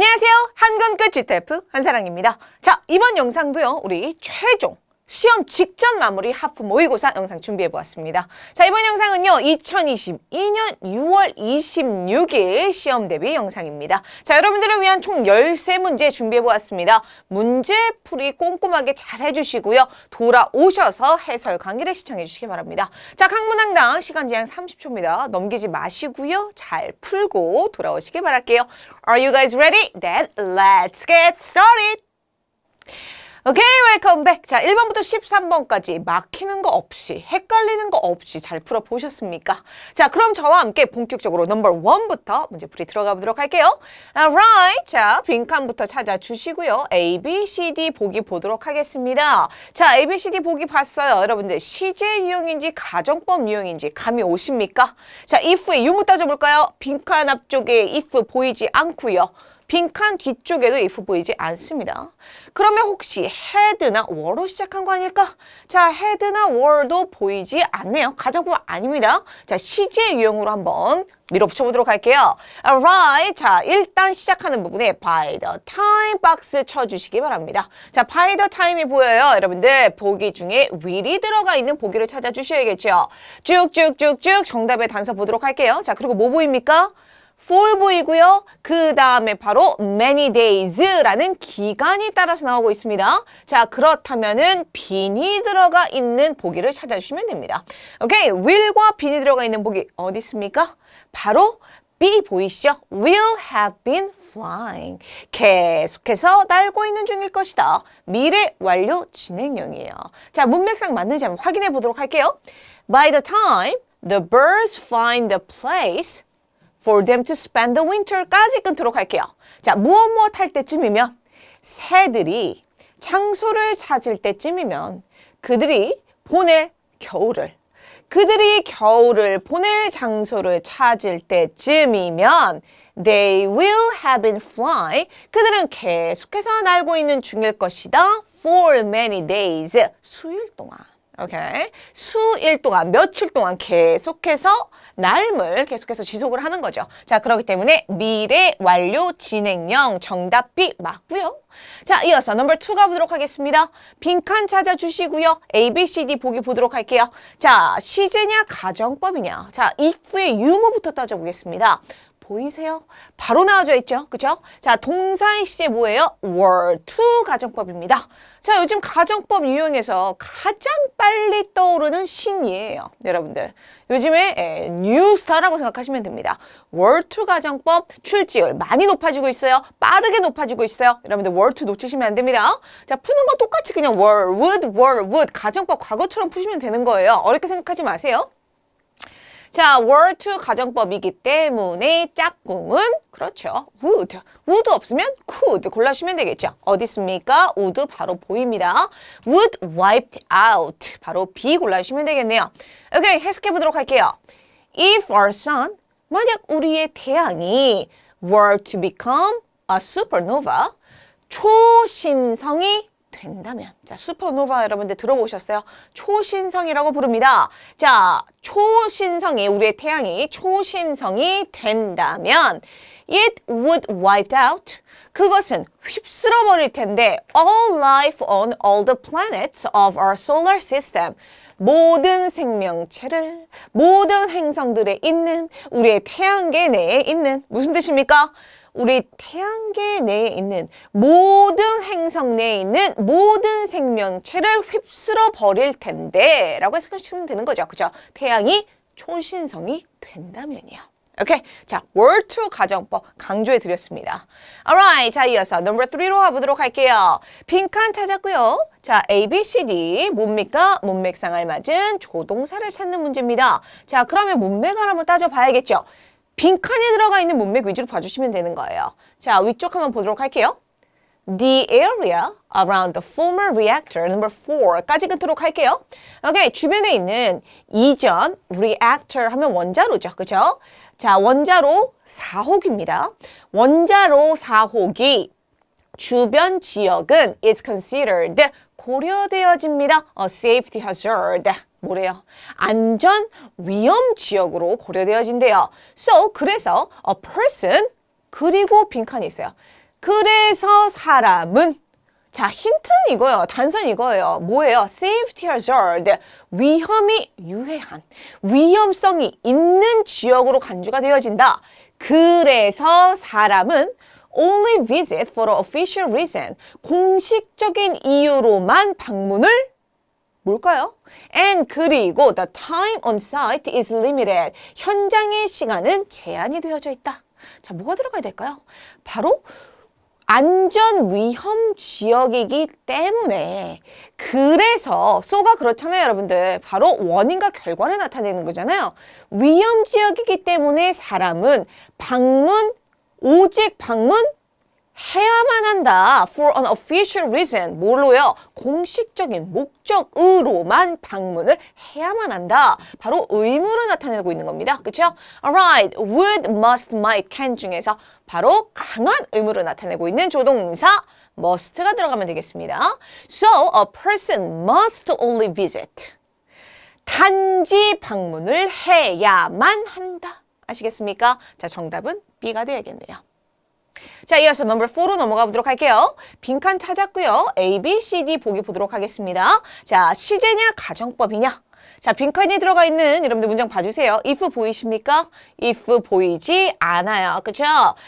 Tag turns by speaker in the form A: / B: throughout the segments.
A: 안녕하세요. 한건 끝 GTF 한사랑입니다. 자, 이번 영상도요, 우리 최종 시험 직전 마무리 하프 모의고사 영상 준비해 보았습니다. 자, 이번 영상은요, 2022년 6월 26일 시험 대비 영상입니다. 자, 여러분들을 위한 총 13문제 준비해 보았습니다. 문제풀이 꼼꼼하게 잘 해주시고요. 돌아오셔서 해설 강의를 시청해 주시기 바랍니다. 자, 각 문항당 시간 제한 30초입니다. 넘기지 마시고요. 잘 풀고 돌아오시기 바랄게요. Are you guys ready? Then let's get started! 오케이, 웰컴 백. 자, 1번부터 13번까지 막히는 거 없이, 헷갈리는 거 없이 잘 풀어보셨습니까? 자, 그럼 저와 함께 본격적으로 넘버 원부터 문제 풀이 들어가 보도록 할게요. Alright. 자, 빈칸부터 찾아주시고요. A, B, C, D 보기 보도록 하겠습니다. 자, A, B, C, D 보기 봤어요. 여러분들, 시제 유형인지 가정법 유형인지 감이 오십니까? 자, if의 유무 따져볼까요? 빈칸 앞쪽에 if 보이지 않고요. 빈칸 뒤쪽에도 if 보이지 않습니다. 그러면 혹시 had나 were로 시작한 거 아닐까? 자, had나 were도 보이지 않네요. 가정법 아닙니다. 자, 시제 유형으로 한번 밀어붙여 보도록 할게요. Alright. 자, 일단 시작하는 부분에 by the time 박스 쳐주시기 바랍니다. 자, by the time이 보여요. 여러분들 보기 중에 will이 들어가 있는 보기를 찾아주셔야겠죠. 쭉쭉쭉쭉 정답의 단서 보도록 할게요. 자, 그리고 뭐 보입니까? For 보이고요. 그 다음에 바로 many days라는 기간이 따라서 나오고 있습니다. 자, 그렇다면은 빈이 들어가 있는 보기를 찾아주시면 됩니다. 오케이, will과 빈이 들어가 있는 보기 어디 있습니까? 바로 B 보이시죠? will have been flying. 계속해서 날고 있는 중일 것이다. 미래 완료 진행형이에요. 자, 문맥상 맞는지 한번 확인해 보도록 할게요. By the time the birds find the place for them to spend the winter까지 끊도록 할게요. 자, 무엇 무엇 할 때쯤이면 새들이 장소를 찾을 때쯤이면 그들이 보낼 겨울을 그들이 겨울을 보낼 장소를 찾을 때쯤이면 they will have been fly 그들은 계속해서 날고 있는 중일 것이다 for many days. 수일 동안 오케이. 수일 동안, 며칠 동안 계속해서 날을 계속해서 지속을 하는 거죠. 자, 그렇기 때문에 미래 완료 진행형 정답 B 맞고요. 자, 이어서 넘버 2 가보도록 하겠습니다. 빈칸 찾아주시고요. A, B, C, D 보기 보도록 할게요. 자, 시제냐 가정법이냐. 자, if의 유무부터 따져보겠습니다. 보이세요? 바로 나와져 있죠. 그죠? 자, 동사의 시제 뭐예요? were to 가정법입니다. 자, 요즘 가정법 유형에서 가장 빨리 떠오르는 신이에요. 여러분들. 요즘에 에, 뉴스타라고 생각하시면 됩니다. to 가정법 출지율 많이 높아지고 있어요. 빠르게 높아지고 있어요. 여러분들 to 놓치시면 안 됩니다. 자, 푸는 건 똑같이 그냥 were, would, were, would 가정법 과거처럼 푸시면 되는 거예요. 어렵게 생각하지 마세요. 자, were to 가정법이기 때문에 짝꿍은 그렇죠. would. would 없으면 could 골라주시면 되겠죠. 어디 있습니까? would 바로 보입니다. would wiped out. 바로 B 골라주시면 되겠네요. 오케이, 해석해 보도록 할게요. If our sun, 만약 우리의 태양이 were to become a supernova, 초신성이 된다면 자 슈퍼노바 여러분들 들어보셨어요? 초신성이라고 부릅니다. 자 초신성이 우리의 태양이 초신성이 된다면 it would wiped out 그것은 휩쓸어 버릴 텐데 all life on all the planets of our solar system 모든 생명체를 모든 행성들에 있는 우리의 태양계 내에 있는 무슨 뜻입니까? 우리 태양계 내에 있는 모든 행성 내에 있는 모든 생명체를 휩쓸어 버릴 텐데 라고 해석하시면 되는 거죠. 그죠? 태양이 초신성이 된다면이요. 오케이. 자, to 가정법 강조해 드렸습니다. alright. 자, 이어서 number 3로 가보도록 할게요. 빈칸 찾았고요. 자, A, B, C, D 뭡니까? 문맥상을 맞은 조동사를 찾는 문제입니다. 자, 그러면 문맥을 한번 따져봐야겠죠. 빈칸에 들어가 있는 문맥 위주로 봐주시면 되는 거예요. 자, 위쪽 한번 보도록 할게요. The area around the former reactor number 4까지 끊도록 할게요. 오케이, 주변에 있는 이전 reactor 하면 원자로죠. 그죠? 자, 원자로 4호기입니다. 원자로 4호기 주변 지역은 is considered 고려되어집니다. A safety hazard. 뭐래요? 안전 위험 지역으로 고려되어진대요. So 그래서 a person 그리고 빈칸이 있어요. 그래서 사람은 자, 힌트는 이거예요. 단선 이거예요. 뭐예요? safety hazard. 위험이 유해한, 위험성이 있는 지역으로 간주가 되어진다. 그래서 사람은 only visit for official reason. 공식적인 이유로만 방문을 뭘까요? And 그리고 the time on site is limited. 현장의 시간은 제한이 되어져 있다. 자, 뭐가 들어가야 될까요? 바로 안전 위험 지역이기 때문에 그래서 쏘가 그렇잖아요 여러분들. 바로 원인과 결과를 나타내는 거잖아요. 위험 지역이기 때문에 사람은 방문 오직 방문 해야만 한다. For an official reason. 뭘로요? 공식적인 목적으로만 방문을 해야만 한다. 바로 의무를 나타내고 있는 겁니다. 그렇죠? Alright. Would, must, might, can 중에서 바로 강한 의무를 나타내고 있는 조동사 must가 들어가면 되겠습니다. So, a person must only visit. 단지 방문을 해야만 한다. 아시겠습니까? 자, 정답은 B가 되야겠네요. 자, 이어서 넘버 4로 넘어가 보도록 할게요. 빈칸 찾았고요. A, B, C, D 보기 보도록 하겠습니다. 자, 시제냐, 가정법이냐? 자, 빈칸이 들어가 있는 여러분들 문장 봐주세요. if 보이십니까? if 보이지 않아요. 그쵸?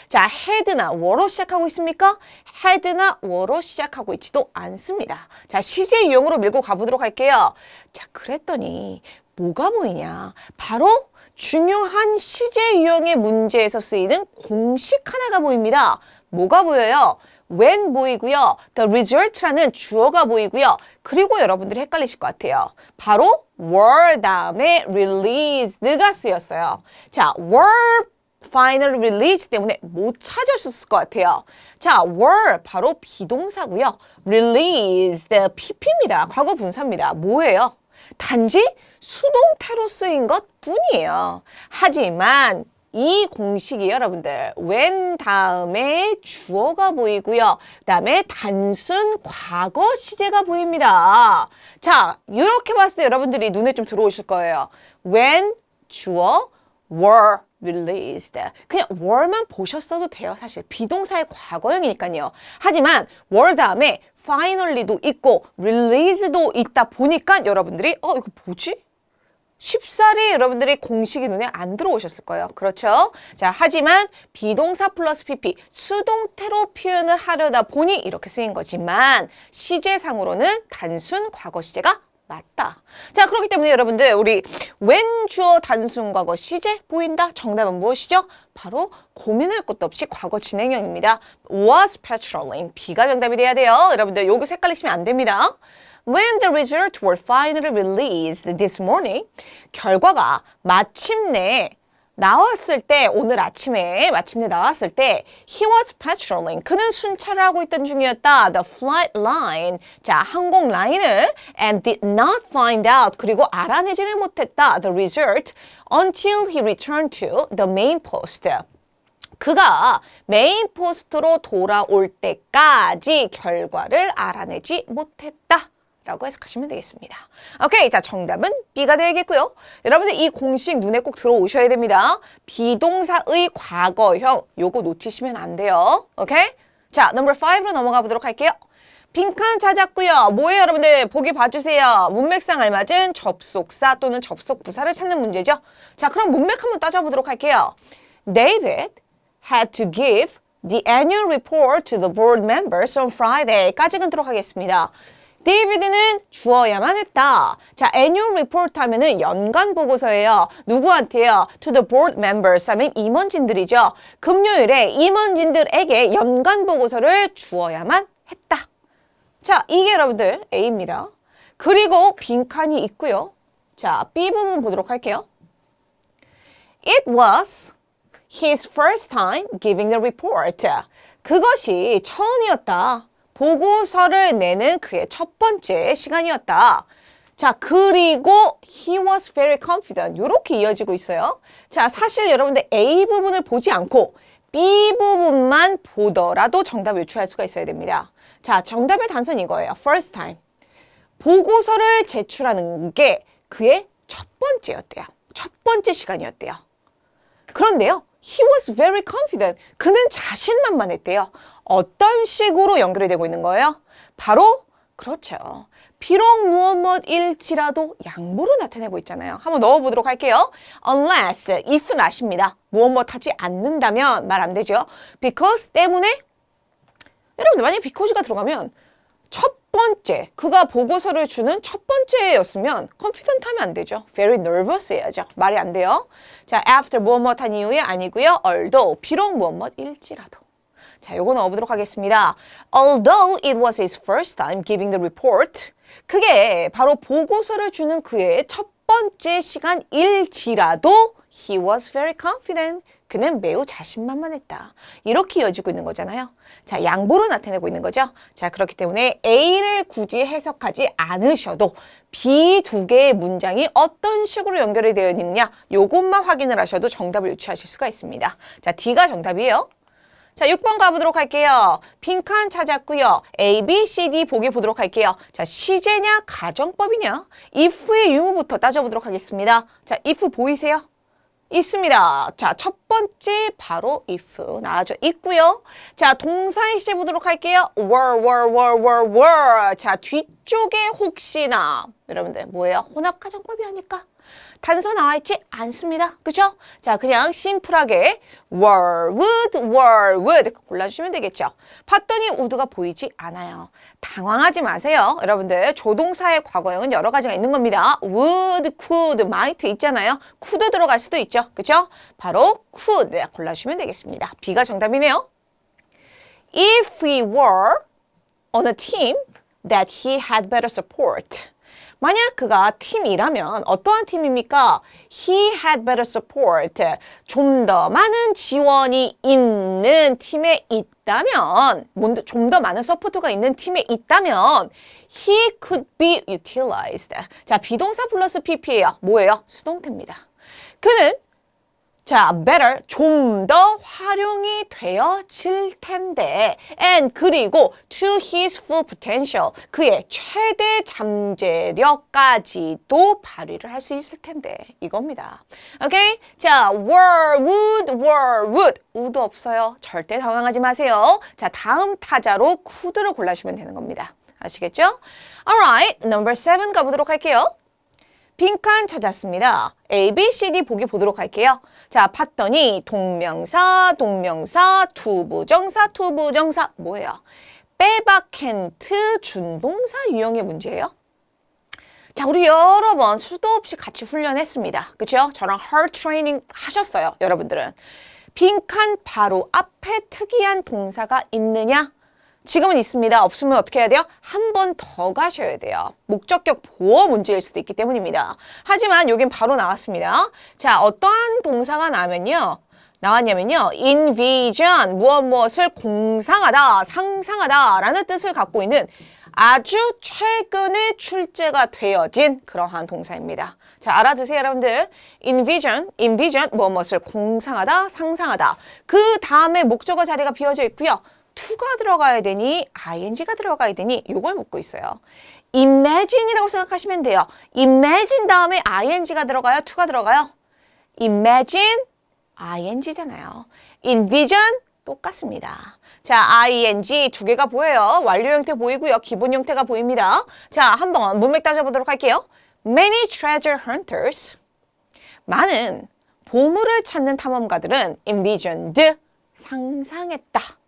A: 자, had나 were로 시작하고 있습니까? had나 were로 시작하고 있지도 않습니다. 자, 시제 유형으로 밀고 가보도록 할게요. 자, 그랬더니 뭐가 보이냐? 바로 중요한 시제 유형의 문제에서 쓰이는 공식 하나가 보입니다. 뭐가 보여요? when 보이고요. the result라는 주어가 보이고요. 그리고 여러분들이 헷갈리실 것 같아요. 바로 were 다음에 released가 쓰였어요. 자, were final release 때문에 못 찾으셨을 것 같아요. 자, were 바로 비동사고요. released pp입니다. 과거 분사입니다. 뭐예요? 단지 수동태로 쓰인 것 뿐이에요. 하지만 이 공식이 여러분들 when 다음에 주어가 보이고요. 그다음에 단순 과거 시제가 보입니다. 자, 이렇게 봤을 때 여러분들이 눈에 좀 들어오실 거예요. when 주어 were released. 그냥 were만 보셨어도 돼요. 사실 비동사의 과거형이니까요. 하지만 were 다음에 finally도 있고 release도 있다 보니까 여러분들이 어 이거 뭐지? 쉽사리 여러분들이 공식이 눈에 안 들어오셨을 거예요. 그렇죠? 자, 하지만 비동사 플러스 pp 수동태로 표현을 하려다 보니 이렇게 쓰인 거지만 시제상으로는 단순 과거 시제가 맞다. 자, 그렇기 때문에 여러분들 우리 when 주어 단순 과거 시제 보인다. 정답은 무엇이죠? 바로 고민할 것도 없이 과거 진행형입니다. was patrolling. B가 정답이 돼야 돼요. 여러분들 요거 헷갈리시면 안 됩니다. When the results were finally released this morning, 결과가 마침내 나왔을 때 오늘 아침에 마침내 나왔을 때 he was patrolling 그는 순찰을 하고 있던 중이었다 the flight line 자 항공 라인을 and did not find out 그리고 알아내지를 못했다 the result until he returned to the main post 그가 메인 포스트로 돌아올 때까지 결과를 알아내지 못했다. 라고 해석하시면 되겠습니다. 오케이. 자, 정답은 B가 되겠고요. 여러분들 이 공식 눈에 꼭 들어오셔야 됩니다. 비동사의 과거형 요거 놓치시면 안 돼요. 오케이? 자, 넘버 5로 넘어가 보도록 할게요. 빈칸 찾았고요. 뭐예요, 여러분들? 보기 봐주세요. 문맥상 알맞은 접속사 또는 접속 부사를 찾는 문제죠. 자, 그럼 문맥 한번 따져보도록 할게요. David had to give the annual report to the board members on Friday. 까지 끊도록 하겠습니다. 데이비드는 주어야만 했다. 자, annual report 하면은 연간 보고서예요. 누구한테요? To the board members 하면 임원진들이죠. 금요일에 임원진들에게 연간 보고서를 주어야만 했다. 자, 이게 여러분들 A입니다. 그리고 빈칸이 있고요. 자, B 부분 보도록 할게요. It was his first time giving the report. 그것이 처음이었다. 보고서를 내는 그의 첫 번째 시간이었다. 자, 그리고 he was very confident. 이렇게 이어지고 있어요. 자, 사실 여러분들 A 부분을 보지 않고 B 부분만 보더라도 정답을 유추할 수가 있어야 됩니다. 자, 정답의 단선 이거예요. first time. 보고서를 제출하는 게 그의 첫 번째였대요. 첫 번째 시간이었대요. 그런데요. He was very confident. 그는 자신만만했대요. 어떤 식으로 연결이 되고 있는 거예요? 바로 그렇죠. 비록 무엇 무엇일지라도 양보로 나타내고 있잖아요. 한번 넣어보도록 할게요. unless, if 나십니다. 무엇 무엇 하지 않는다면 말 안 되죠. because 때문에 여러분들 만약에 because가 들어가면 첫 번째, 그가 보고서를 주는 첫 번째였으면 confident 하면 안 되죠. very nervous 해야죠. 말이 안 돼요. 자, after 무엇 무엇 한 이후에 아니고요. although, 비록 무엇 무엇일지라도. 자, 요거 넣어보도록 하겠습니다. Although it was his first time giving the report, 그게 바로 보고서를 주는 그의 첫 번째 시간일지라도 he was very confident. 그는 매우 자신만만했다. 이렇게 이어지고 있는 거잖아요. 자, 양보로 나타내고 있는 거죠. 자, 그렇기 때문에 A를 굳이 해석하지 않으셔도 B 두 개의 문장이 어떤 식으로 연결이 되어 있느냐 요것만 확인을 하셔도 정답을 유추하실 수가 있습니다. 자, D가 정답이에요. 자, 6번 가보도록 할게요. 빈칸 찾았고요. A, B, C, D 보기 보도록 할게요. 자, 시제냐, 가정법이냐? if의 유무부터 따져보도록 하겠습니다. 자, if 보이세요? 있습니다. 자, 첫 번째 바로 if 나와져 있고요. 자, 동사의 시제 보도록 할게요. were, were, were, were, were. 자, 뒤쪽에 혹시나 여러분들 뭐예요? 혼합 가정법이 아닐까? 단서 나와 있지 않습니다. 그죠? 자, 그냥 심플하게 were, would, were, would 골라주시면 되겠죠. 봤더니 would가 보이지 않아요. 당황하지 마세요. 여러분들 조동사의 과거형은 여러 가지가 있는 겁니다. would, could, might 있잖아요. could 들어갈 수도 있죠. 그죠? 바로 could 골라주시면 되겠습니다. B가 정답이네요. If we were on a team that he had better support. 만약 그가 팀이라면 어떠한 팀입니까? He had better support. 좀 더 많은 지원이 있는 팀에 있다면, 좀 더 많은 서포터가 있는 팀에 있다면, he could be utilized. 자, 비동사 플러스 pp예요. 뭐예요? 수동태입니다. 그는 자, better 좀 더 활용이 되어질 텐데 and 그리고 to his full potential 그의 최대 잠재력까지도 발휘를 할 수 있을 텐데 이겁니다. 오케이? 자, were, would, were, would would 없어요. 절대 당황하지 마세요. 자, 다음 타자로 could를 골라주시면 되는 겁니다. 아시겠죠? Alright, number seven 가보도록 할게요. 빈칸 찾았습니다. A, B, C, D 보기 보도록 할게요. 자, 봤더니 동명사, 동명사, 투부정사, 투부정사 뭐예요? 빼박캔트 준동사 유형의 문제예요. 자, 우리 여러 번 수도 없이 같이 훈련했습니다. 그죠? 저랑 hard training 하셨어요, 여러분들은. 빈칸 바로 앞에 특이한 동사가 있느냐? 지금은 있습니다. 없으면 어떻게 해야 돼요? 한 번 더 가셔야 돼요. 목적격 보호 문제일 수도 있기 때문입니다. 하지만 여긴 바로 나왔습니다. 자, 어떠한 동사가 나면요. 나왔냐면요. envision, 무엇 무엇을 공상하다, 상상하다 라는 뜻을 갖고 있는 아주 최근에 출제가 되어진 그러한 동사입니다. 자, 알아두세요, 여러분들. envision, envision, 무엇 무엇을 공상하다, 상상하다. 그 다음에 목적어 자리가 비어져 있고요. To가 들어가야 되니 ing가 들어가야 되니 요걸 묻고 있어요. imagine이라고 생각하시면 돼요. imagine 다음에 ing가 들어가요? to가 들어가요? imagine ing잖아요. envision 똑같습니다. 자, ing 두 개가 보여요. 완료 형태 보이고요. 기본 형태가 보입니다. 자, 한번 문맥 따져보도록 할게요. Many treasure hunters 많은 보물을 찾는 탐험가들은 envisioned 상상했다.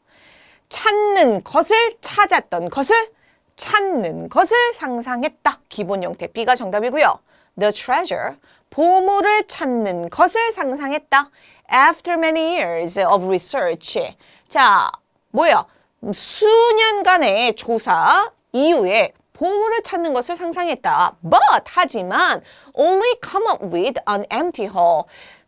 A: 찾는 것을 찾았던 것을 찾는 것을 상상했다. 기본 형태 B가 정답이고요. The treasure 보물을 찾는 것을 상상했다. After many years of research. 자, 뭐야? 수년간의 조사 이후에 보물을 찾는 것을 상상했다. But 하지만 only come up with an empty hole.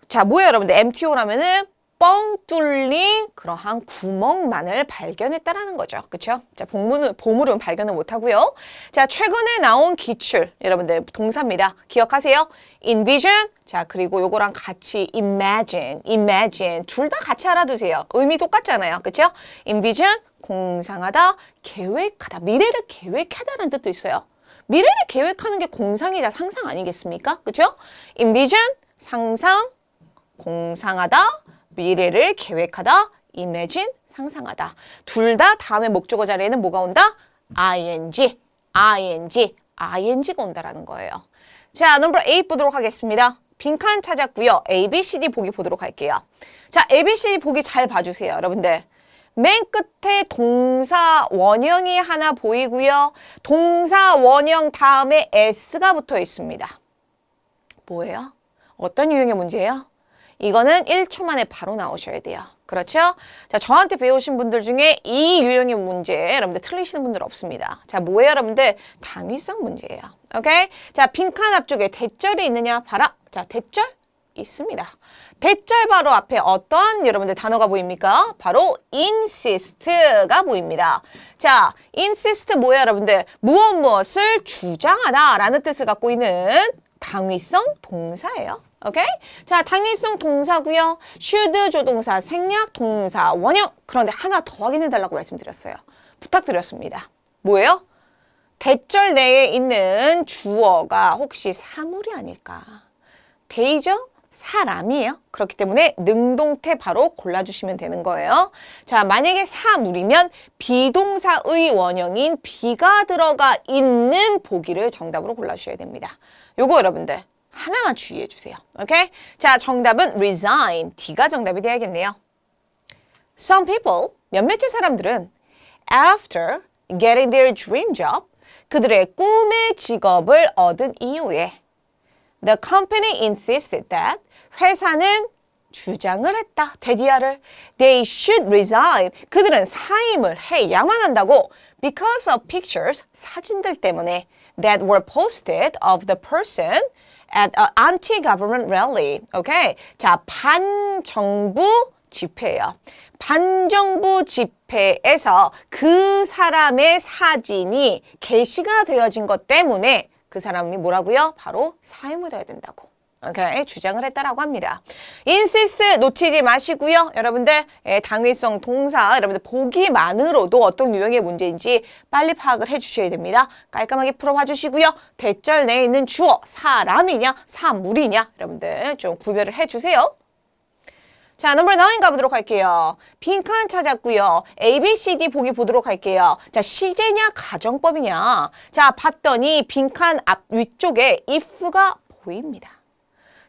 A: 자, 뭐야 여러분들? empty hole라면은 뻥 뚫린 그러한 구멍만을 발견했다라는 거죠. 그렇죠? 자, 보물은, 보물은 발견을 못 하고요. 자, 최근에 나온 기출, 여러분들 동사입니다. 기억하세요? envision, 자, 그리고 요거랑 같이 imagine, imagine 둘 다 같이 알아두세요. 의미 똑같잖아요. 그렇죠? envision, 공상하다, 계획하다, 미래를 계획하다라는 뜻도 있어요. 미래를 계획하는 게 공상이자 상상 아니겠습니까? 그렇죠? envision, 상상, 공상하다, 미래를 계획하다 imagine 상상하다. 둘 다 다음에 목적어 자리에는 뭐가 온다? ing, ing, ing가 온다라는 거예요. 자, 넘버 8 보도록 하겠습니다. 빈칸 찾았고요. A, B, C, D 보기 보도록 할게요. 자, A, B, C, D 보기 잘 봐주세요, 여러분들. 맨 끝에 동사 원형이 하나 보이고요. 동사 원형 다음에 S가 붙어 있습니다. 뭐예요? 어떤 유형의 문제예요? 이거는 1초 만에 바로 나오셔야 돼요. 그렇죠? 자, 저한테 배우신 분들 중에 이 유형의 문제 여러분들 틀리시는 분들 없습니다. 자, 뭐예요, 여러분들? 당위성 문제예요. 오케이? 자, 빈칸 앞쪽에 대절이 있느냐? 봐라. 자, 대절 있습니다. 대절 바로 앞에 어떤 여러분들 단어가 보입니까? 바로 insist가 보입니다. 자, insist 뭐예요, 여러분들? 무엇 무엇을 주장하다 라는 뜻을 갖고 있는 당위성 동사예요. 오케이? 자, 당위성 동사고요. should 조동사, 생략 동사, 원형. 그런데 하나 더 확인해 달라고 말씀드렸어요. 부탁드렸습니다. 뭐예요? 대절 내에 있는 주어가 혹시 사물이 아닐까? 데이죠? 사람이에요. 그렇기 때문에 능동태 바로 골라주시면 되는 거예요. 자, 만약에 사물이면 비동사의 원형인 비가 들어가 있는 보기를 정답으로 골라주셔야 됩니다. 요거 여러분들 하나만 주의해 주세요. 오케이? 자, 정답은 resign. D가 정답이 돼야겠네요. Some people, 몇몇의 사람들은 after getting their dream job, 그들의 꿈의 직업을 얻은 이후에 The company insisted that 회사는 주장을 했다. 대디아를 they should resign. 그들은 사임을 해야만 한다고 because of pictures 사진들 때문에 that were posted of the person at an anti-government rally. 오케이. 자, 반정부 집회예요. 반정부 집회에서 그 사람의 사진이 게시가 되어진 것 때문에 그 사람이 뭐라고요? 바로 사임을 해야 된다고. 오케이, 주장을 했다라고 합니다. 인시스 놓치지 마시고요. 여러분들 예, 당위성 동사 여러분들 보기만으로도 어떤 유형의 문제인지 빨리 파악을 해주셔야 됩니다. 깔끔하게 풀어봐 주시고요. 대절 내에 있는 주어 사람이냐 사물이냐 여러분들 좀 구별을 해주세요. 자, 넘버 9 가보도록 할게요. 빈칸 찾았고요. A, B, C, D 보기 보도록 할게요. 자, 시제냐 가정법이냐. 자, 봤더니 빈칸 앞 위쪽에 if가 보입니다.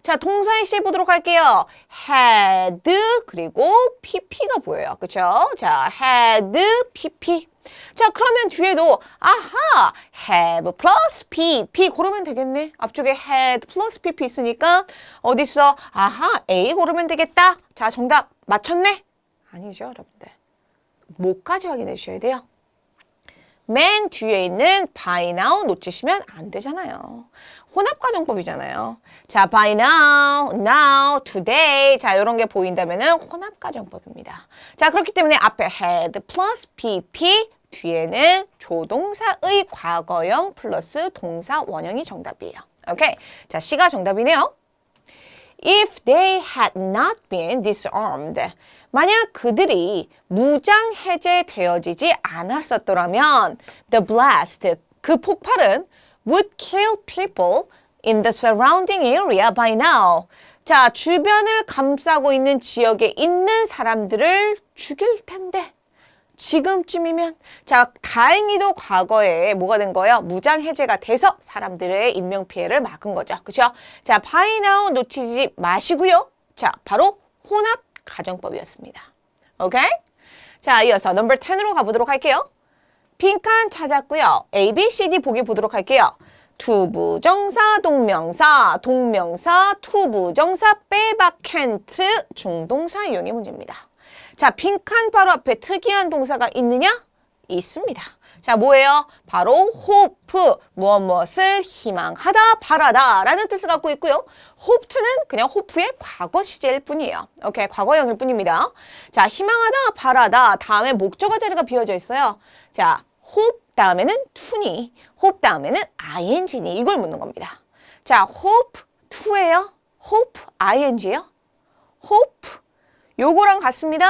A: 자, 동사의 시 보도록 할게요. had 그리고 pp가 보여요. 그쵸? 자, had, pp. 자, 그러면 뒤에도 아하, have plus pp 고르면 되겠네. 앞쪽에 had plus pp 있으니까 어딨어? 아하, a 고르면 되겠다. 자, 정답 맞췄네? 아니죠, 여러분들. 뭐까지 확인해 주셔야 돼요? 맨 뒤에 있는 by now 놓치시면 안 되잖아요. 혼합가정법이잖아요. 자, by now, now, today. 자, 이런 게 보인다면은 혼합가정법입니다. 자, 그렇기 때문에 앞에 had plus pp 뒤에는 조동사의 과거형 플러스 동사 원형이 정답이에요. 오케이. 자, C가 정답이네요. If they had not been disarmed, 만약 그들이 무장 해제되어지지 않았었더라면, the blast, 그 폭발은 would kill people in the surrounding area by now. 자, 주변을 감싸고 있는 지역에 있는 사람들을 죽일 텐데. 지금쯤이면 자 다행히도 과거에 뭐가 된 거예요? 무장 해제가 돼서 사람들의 인명 피해를 막은 거죠. 그렇죠? 자 now 놓치지 마시고요. 자 바로 혼합 가정법이었습니다. 오케이? 자 이어서 넘버 10으로 가보도록 할게요. 빈칸 찾았고요. A, B, C, D 보기 보도록 할게요. 투부정사, 동명사, 동명사, 투부정사, 빼박, can't, 중동사 이용의 문제입니다. 자, 빈칸 바로 앞에 특이한 동사가 있느냐? 있습니다. 자, 뭐예요? 바로 hope, 무엇 무엇을 희망하다, 바라다 라는 뜻을 갖고 있고요. hope는 그냥 hope의 과거 시제일 뿐이에요. 오케이, 과거형일 뿐입니다. 자, 희망하다, 바라다, 다음에 목적어 자리가 비어져 있어요. 자, hope 다음에는 to니, hope 다음에는 ing니 이걸 묻는 겁니다. 자, hope to예요? hope ing예요? hope 요거랑 같습니다.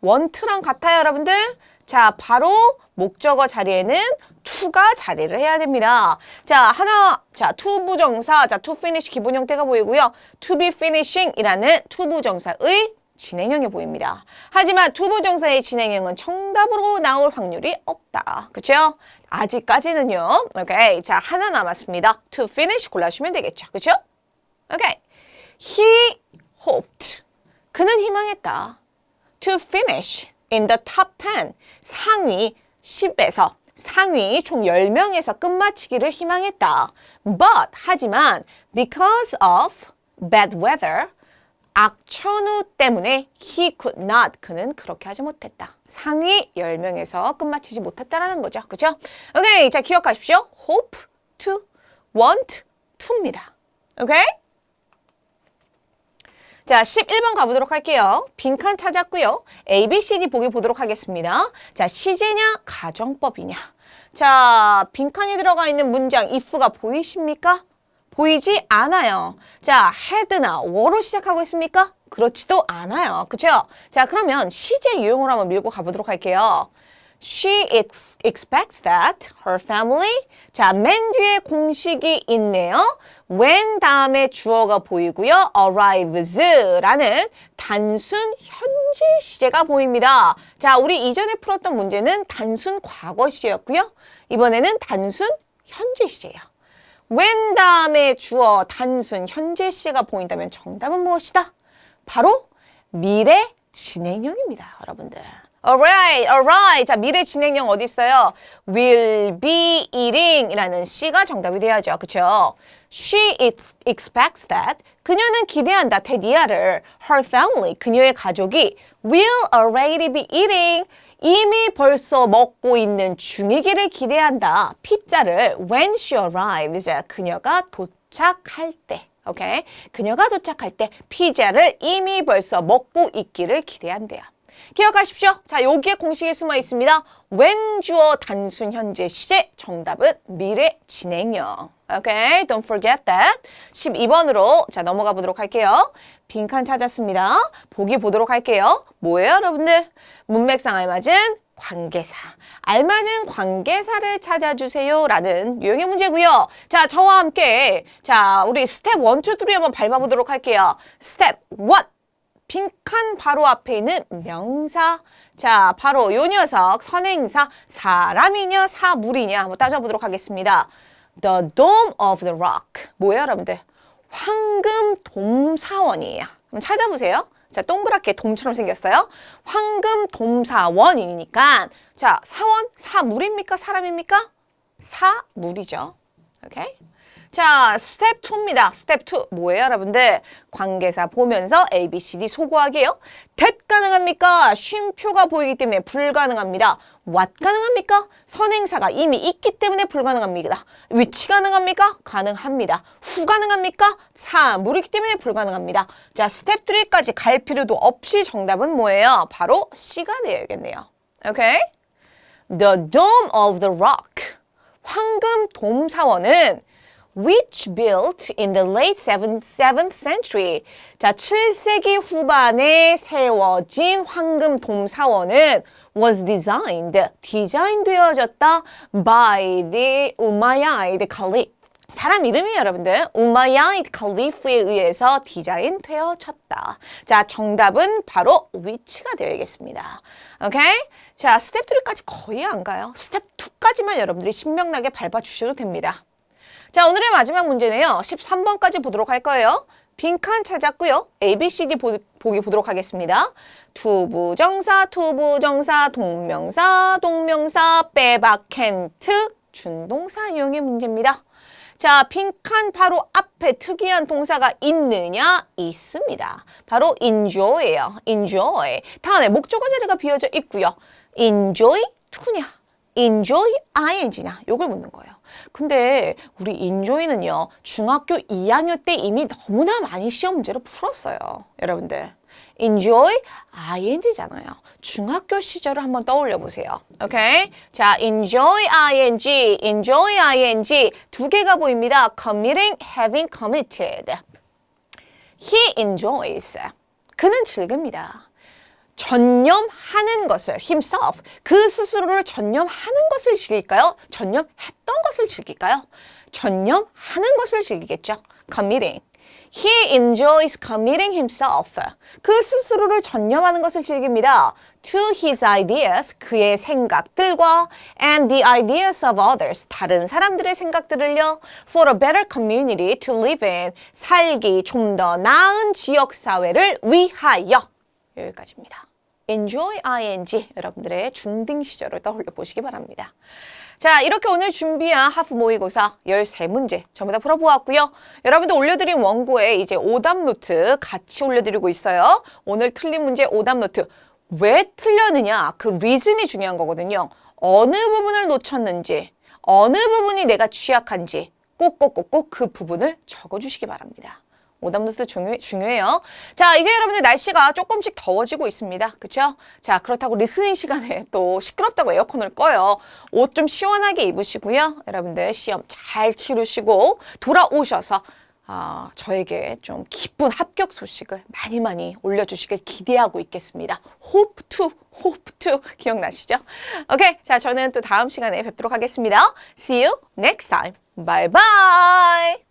A: 원트랑 같아요, 여러분들. 자, 바로 목적어 자리에는 to가 자리를 해야 됩니다. 자, 하나, 자, to 부정사, 자, to finish 기본 형태가 보이고요. to be finishing 이라는 to 부정사의 진행형이 보입니다. 하지만 투부정사의 진행형은 정답으로 나올 확률이 없다. 그쵸? 아직까지는요. 오케이. 자, 하나 남았습니다. to finish 골라주시면 되겠죠. 그쵸? 오케이. He hoped. 그는 희망했다. to finish in the top 10. 상위 10에서 상위 총 10명에서 끝마치기를 희망했다. But 하지만 because of bad weather 악천후 때문에 he could not 그는 그렇게 하지 못했다. 상위 10명에서 끝마치지 못했다라는 거죠. 그죠? 오케이. 자, 기억하십시오. hope to want to입니다. 오케이? 자, 11번 가보도록 할게요. 빈칸 찾았고요. A, B, C, D 보기 보도록 하겠습니다. 자, 시제냐, 가정법이냐. 자, 빈칸이 들어가 있는 문장 if가 보이십니까? 보이지 않아요. 자, had나 were로 시작하고 있습니까? 그렇지도 않아요. 그죠? 자, 그러면 시제 유형으로 한번 밀고 가보도록 할게요. She ex expects that her family. 자, 맨 뒤에 공식이 있네요. When 다음에 주어가 보이고요. arrives라는 단순 현재 시제가 보입니다. 자, 우리 이전에 풀었던 문제는 단순 과거 시제였고요. 이번에는 단순 현재 시제예요. when 다음에 주어 단순 현재 시제가 보인다면 정답은 무엇이다? 바로 미래 진행형입니다, 여러분들. Alright, alright. 자, 미래 진행형 어디 있어요? Will be eating 이라는 C가 정답이 돼야죠. 그쵸? She ex- expects that. 그녀는 기대한다. 테디아를. Her family. 그녀의 가족이 will already be eating. 이미 벌써 먹고 있는 중이기를 기대한다. 피자를 when she arrives. 그녀가 도착할 때. 오케이? 그녀가 도착할 때 피자를 이미 벌써 먹고 있기를 기대한대요. 기억하십시오. 자, 여기에 공식이 숨어 있습니다. when 주어 단순 현재 시제 정답은 미래 진행형. 오케이, don't forget that. 12번으로 자 넘어가 보도록 할게요. 빈칸 찾았습니다. 보기 보도록 할게요. 뭐예요, 여러분들? 문맥상 알맞은 관계사. 알맞은 관계사를 찾아주세요 라는 유형의 문제고요. 자, 저와 함께 자, 우리 스텝 1, 2, 3 한번 밟아보도록 할게요. 스텝 1. 빈칸 바로 앞에 있는 명사. 자, 바로 요 녀석 선행사 사람이냐 사물이냐 한번 따져보도록 하겠습니다. The Dome of the Rock. 뭐예요, 여러분들? 황금 돔사원이에요. 한번 찾아보세요. 자, 동그랗게 돔처럼 생겼어요. 황금 돔사원이니까 자, 사원 사물입니까? 사람입니까? 사물이죠. 오케이? 자, 스텝 2입니다. 스텝 2. 뭐예요, 여러분들? 관계사 보면서 A, B, C, D 소고하게요. that 가능합니까? 쉼표가 보이기 때문에 불가능합니다. what 가능합니까? 선행사가 이미 있기 때문에 불가능합니다. 위치 가능합니까? 가능합니다. 후 가능합니까? 사물이기 때문에 불가능합니다. 자, 스텝 3까지 갈 필요도 없이 정답은 뭐예요? 바로 C가 되어야겠네요. 오케이? The Dome of the Rock. 황금 돔 사원은 which built in the late 7th, 7th century. 자, 7세기 후반에 세워진 황금 돔 사원은 was designed, 디자인되어졌다 by the Umayyad Caliph. 사람 이름이 여러분들 우마야이드 칼리프에 의해서 디자인되어졌다. 자, 정답은 바로 위치가 되어야겠습니다. 오케이? 자, 스텝 3까지 거의 안 가요. 스텝 2까지만 여러분들이 신명나게 밟아 주셔도 됩니다. 자, 오늘의 마지막 문제네요. 13번까지 보도록 할 거예요. 빈칸 찾았고요. A, B, C, D 보, 보기 보도록 하겠습니다. 투부정사, 투부정사, 동명사, 동명사, 빼박, 캔트, 준동사 이용의 문제입니다. 자, 빈칸 바로 앞에 특이한 동사가 있느냐? 있습니다. 바로 enjoy예요. enjoy. 다음에 목적어 자리가 비어져 있고요. enjoy 누구냐? Enjoy ing냐? 요걸 묻는 거예요. 근데 우리 enjoy는요. 중학교 2학년 때 이미 너무나 많이 시험 문제로 풀었어요. 여러분들. enjoy ing잖아요. 중학교 시절을 한번 떠올려 보세요. 오케이? 자, enjoy ing, enjoy ing 두 개가 보입니다. committing, having committed. He enjoys. 그는 즐깁니다. 전념하는 것을 himself 그 스스로를 전념하는 것을 즐길까요? 전념했던 것을 즐길까요? 전념하는 것을 즐기겠죠. committing. He enjoys committing himself. 그 스스로를 전념하는 것을 즐깁니다. To his ideas, 그의 생각들과 and the ideas of others, 다른 사람들의 생각들을요. For a better community to live in, 살기 좀 더 나은 지역 사회를 위하여. 여기까지입니다. Enjoy ing 여러분들의 중등 시절을 떠올려 보시기 바랍니다. 자, 이렇게 오늘 준비한 하프 모의고사 13문제 전부 다 풀어보았고요. 여러분들 올려드린 원고에 이제 오답 노트 같이 올려드리고 있어요. 오늘 틀린 문제 오답 노트. 왜 틀렸느냐? 그 리즌이 중요한 거거든요. 어느 부분을 놓쳤는지, 어느 부분이 내가 취약한지 꼭꼭꼭꼭 그 부분을 적어주시기 바랍니다. 오답노트 중요, 중요해요. 자, 이제 여러분들 날씨가 조금씩 더워지고 있습니다. 그쵸? 자, 그렇다고 리스닝 시간에 또 시끄럽다고 에어컨을 꺼요. 옷 좀 시원하게 입으시고요. 여러분들 시험 잘 치르시고 돌아오셔서 아, 저에게 좀 기쁜 합격 소식을 많이 많이 올려주시길 기대하고 있겠습니다. hope to, hope to 기억나시죠? 오케이, 자 저는 또 다음 시간에 뵙도록 하겠습니다. See you next time. Bye bye.